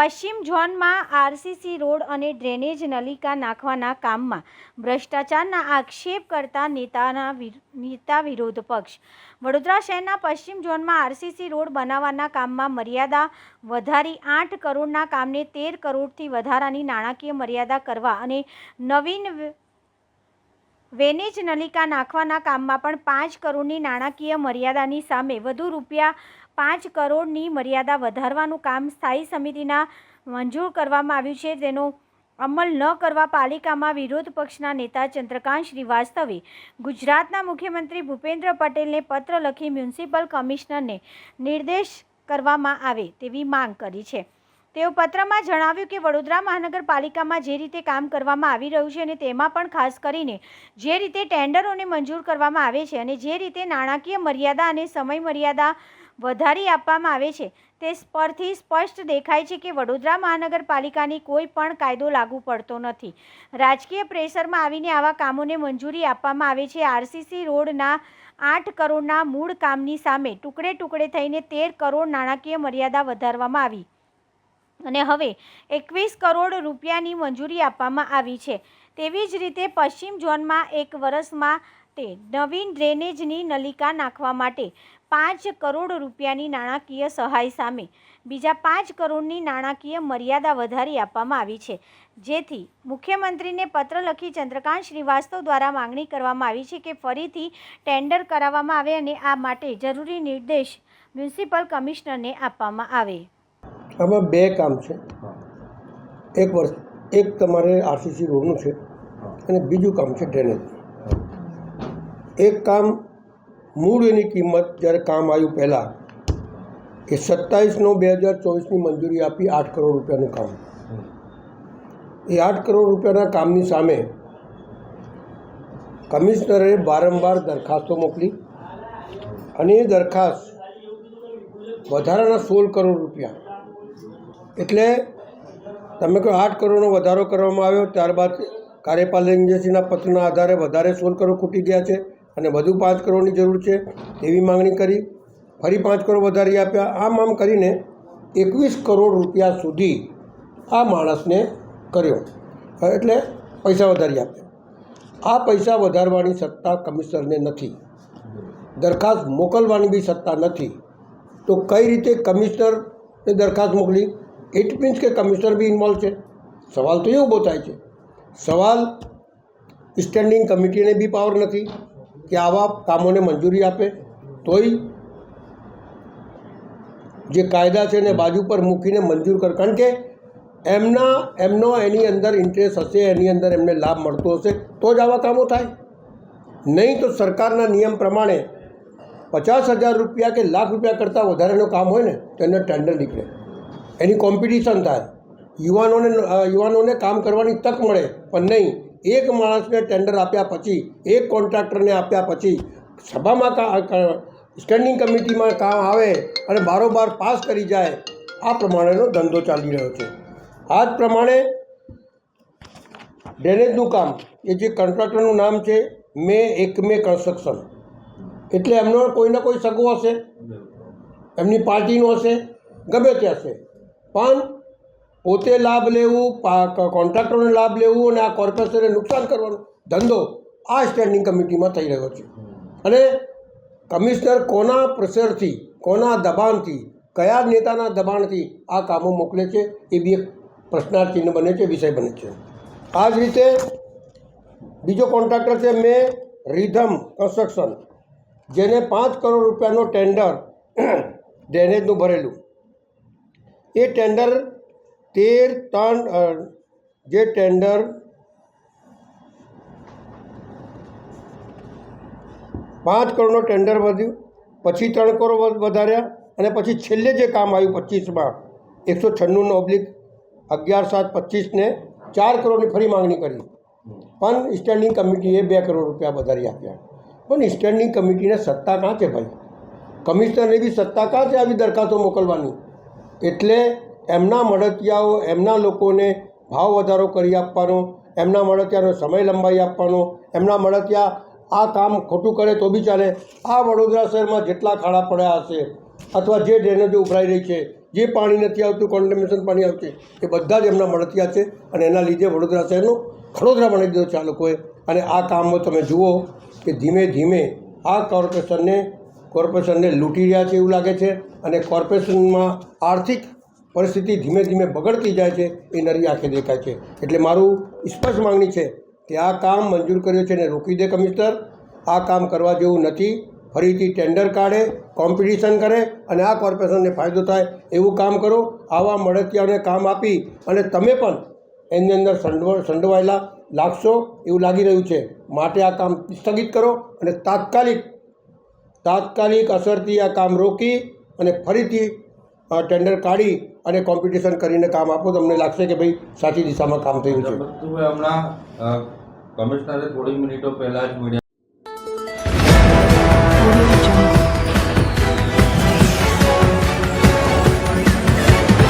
પશ્ચિમ ઝોનમાં RCC road અને ડ્રેનેજ નલિકા નાખવાના કામમાં ભ્રષ્ટાચારના આક્ષેપ કરતા નેતાના નેતા વિરોધ પક્ષ. વડોદરા શહેરના પશ્ચિમ ઝોનમાં આરસીસી રોડ બનાવવાના કામમાં મર્યાદા વધારી આઠ કરોડના કામને તેર કરોડથી વધારાની નાણાકીય મર્યાદા કરવા અને નવીન વેનેજ નલિકા નાખવાના કામમાં પણ પાંચ કરોડની નાણાકીય મર્યાદાની સામે વધુ રૂપિયા પાંચ કરોડની મર્યાદા વધારવાનું કામ સ્થાયી સમિતિના મંજૂર કરવામાં આવ્યું છે. તેનો અમલ ન કરવા પાલિકામાં વિરોધ પક્ષના નેતા ચંદ્રકાંત શ્રીવાસ્તવે ગુજરાતના મુખ્યમંત્રી ભૂપેન્દ્ર પટેલને પત્ર લખી મ્યુનિસિપલ કમિશનરને નિર્દેશ કરવામાં આવે તેવી માંગ કરી છે. તેઓ પત્રમાં જણાવ્યું કે વડોદરા મહાનગરપાલિકામાં જે રીતે કામ કરવામાં આવી રહ્યું છે અને તેમાં પણ ખાસ કરીને જે રીતે ટેન્ડરોને મંજૂર કરવામાં આવે છે અને જે રીતે નાણાકીય મર્યાદા અને સમય મર્યાદા વધારી આપવામાં આવે છે. તે પરથી સ્પષ્ટ દેખાય છે કે વડોદરા મહાનગરપાલિકાની કોઈ પણ કાયદો લાગુ પડતો નથી. રાજકીય પ્રેશરમાં આવીને આવા કામોને મંજૂરી આપવામાં આવે છે. આરસીસી રોડના આઠ કરોડના મૂળ કામની સામે ટુકડે ટુકડે થઈને તેર કરોડ નાણાકીય મર્યાદા વધારવામાં આવી. અને હવે એકવીસ કરોડ રૂપિયાની મંજૂરી આપવામાં આવી છે. તેવી જ રીતે પશ્ચિમ ઝોનમાં એક વર્ષમાં તે નવીન ડ્રેનેજની નલિકા નાખવા માટે પાંચ કરોડ રૂપિયાની નાણાકીય સહાય સામે બીજા પાંચ કરોડની નાણાકીય મર્યાદા વધારી આપવામાં આવી છે. જેથી મુખ્યમંત્રીને પત્ર લખી ચંદ્રકાંત શ્રીવાસ્તવ દ્વારા માંગણી કરવામાં આવી છે કે ફરીથી ટેન્ડર કરાવવામાં આવે અને આ માટે જરૂરી નિર્દેશ મ્યુનિસિપલ કમિશનરને આપવામાં આવે. આમાં બે કામ છે. એક વર્ષ એક તમારે આરસીસી રોડનું છે અને બીજું કામ છે ડ્રેનેજ. એક કામ મૂળ એની કિંમત જ્યારે કામ આવ્યું પહેલાં, એ સત્તાવીસ નવ બે હજાર ચોવીસની મંજૂરી આપી આઠ કરોડ રૂપિયાનું કામ. એ આઠ કરોડ રૂપિયાના કામની સામે કમિશનરે વારંવાર દરખાસ્તો મોકલી અને એ દરખાસ્ત વધારાના સોળ કરોડ રૂપિયા. એટલે તમે કહો આઠ કરોડનો વધારો કરવામાં આવ્યો, ત્યારબાદ કાર્યપાલક એજન્સીના પત્રના આધારે વધારે સોળ કરોડ ખૂટી ગયા છે. અને વધુ પાંચ કરોડની જરૂર છે એવી માંગણી કરી. ફરી પાંચ કરોડ વધારી આપ્યા. આમ આમ કરીને એકવીસ કરોડ રૂપિયા સુધી આ માણસને કર્યો. એટલે પૈસા વધારી આપ્યા. આ પૈસા વધારવાની સત્તા કમિશનરને નથી. દરખાસ્ત મોકલવાની બી સત્તા નથી. તો કઈ રીતે કમિશનરને દરખાસ્ત મોકલી? ઇટ મીન્સ કે કમિશનર બી ઇન્વોલ્વ છે. સવાલ તો એ ઊભો થાય છે. સવાલ સ્ટેન્ડિંગ કમિટીને બી પાવર નથી. કે આવા કામોને મંજૂરી આપે, તોય જે કાયદા છે એને બાજુ પર મૂકીને મંજૂર કર. કારણ કે એમના, એમનો એની અંદર ઇન્ટરેસ્ટ હશે, એની અંદર એમને લાભ મળતો હશે, તો જ આવા કામો થાય. નહીં તો સરકારના નિયમ પ્રમાણે પચાસ હજાર રૂપિયા કે લાખ રૂપિયા કરતાં વધારેનું કામ હોય ને, તો એને ટેન્ડર નીકળે. એની કોમ્પિટિશન થાય. યુવાનોને યુવાનોને કામ કરવાની તક મળે, પણ નહીં એક માણસને ટેન્ડર આપ્યા પછી, એક કોન્ટ્રાક્ટરને આપ્યા પછી સભામાં સ્ટેન્ડિંગ કમિટીમાં કામ આવે અને બારોબાર પાસ કરી જાય, આ પ્રમાણેનો ધંધો ચાલી રહ્યો છે. આ જ પ્રમાણે ડ્રેનેજનું કામ, એ જે કોન્ટ્રાક્ટરનું નામ છે, મે એક મે કન્સ્ટ્રક્શન એટલે એમનો કોઈને કોઈ સગો હશે? એમની પાર્ટીનો હશે? ગમે તે હશે. પણ પોતે લાભ લેવું કોન્ટ્રાક્ટરોને લાભ લેવું અને આ કોર્પોરેશનને નુકસાન કરવાનો ધંધો આ સ્ટેન્ડિંગ કમિટીમાં થઈ રહ્યો છે. અને કમિશનર કોના પ્રેશરથી, કોના દબાણથી, કયા નેતાના દબાણથી આ કામો મોકલે છે, એ બી એક પ્રશ્નાર્થ ચિહ્ન બને છે, વિષય બને છે. આ જ રીતે બીજો કોન્ટ્રાક્ટર છે, મેં રિધમ કન્સ્ટ્રક્શન, જેને પાંચ કરોડ રૂપિયાનો ટેન્ડર, ડ્રેનેજનું ભરેલું. એ ટેન્ડર તેર ત્રણ જે ટેન્ડર પાંચ કરોડનો ટેન્ડર વધ્યું, પછી ત્રણ કરોડ વધાર્યા અને પછી છેલ્લે જે કામ આવ્યું પચીસમાં, એકસો છન્નુંનો ઓબ્લિક અગિયાર સાત પચીસને ચાર કરોડની ફરી માંગણી કરી. પણ સ્ટેન્ડિંગ કમિટીએ બે કરોડ રૂપિયા વધારી આપ્યા. પણ સ્ટેન્ડિંગ કમિટીને સત્તા કાં છે ભાઈ? કમિશનરને બી સત્તા કાં છે આવી દરખાસ્તો મોકલવાની? એટલે એમના મળતિયાઓ, એમના લોકોને ભાવ વધારો કરી આપવાનો, એમના મળતિયાનો સમય લંબાઈ આપવાનો, એમના મળતિયા આ કામ ખોટું કરે તો બી ચાલે. આ વડોદરા શહેરમાં જેટલા ખાડા પડ્યા હશે, અથવા જે ડ્રેનેજો ઉભરાઈ રહી છે, જે પાણી નથી આવતું કોન્ટેમિનેશન પાણી આવશે એ બધા જ એમના મળતિયા છે અને એના લીધે વડોદરા શહેરનું ખડોદરા બનાવી દીધો છે આ લોકોએ. અને આ કામમાં તમે જુઓ કે ધીમે ધીમે આ કોર્પોરેશનને કોર્પોરેશનને લૂંટી રહ્યા છે એવું લાગે છે અને કોર્પોરેશનમાં આર્થિક પરિસ્થિતિ ધીમે ધીમે બગડતી જાય છે, એ નરી આંખે દેખાય છે. એટલે મારું સ્પષ્ટ માંગણી છે કે આ કામ મંજૂર કર્યું છે ને રોકી દે કમિશનર. આ કામ કરવા જેવું નથી. ફરીથી ટેન્ડર કાઢે, કોમ્પિટિશન કરે અને આ કોર્પોરેશનને ફાયદો થાય એવું કામ કરો. આવા મળતિયાઓને કામ આપી અને તમે પણ એની અંદર સંડવ, સંડવાયેલા લાગશો એવું લાગી રહ્યું છે. માટે આ કામ સ્થગિત કરો અને તાત્કાલિક તાત્કાલિક અસરથી આ કામ રોકી અને ફરીથી ટેન્ડર કાઢી અને કોમ્પિટિશન કરીને કામ આપો, તમને લાગશે કે ભાઈ સાચી દિશામાં કામ થયું છે. હમણાં કમિશનરે થોડી મિનિટો પહેલા જ મીડિયા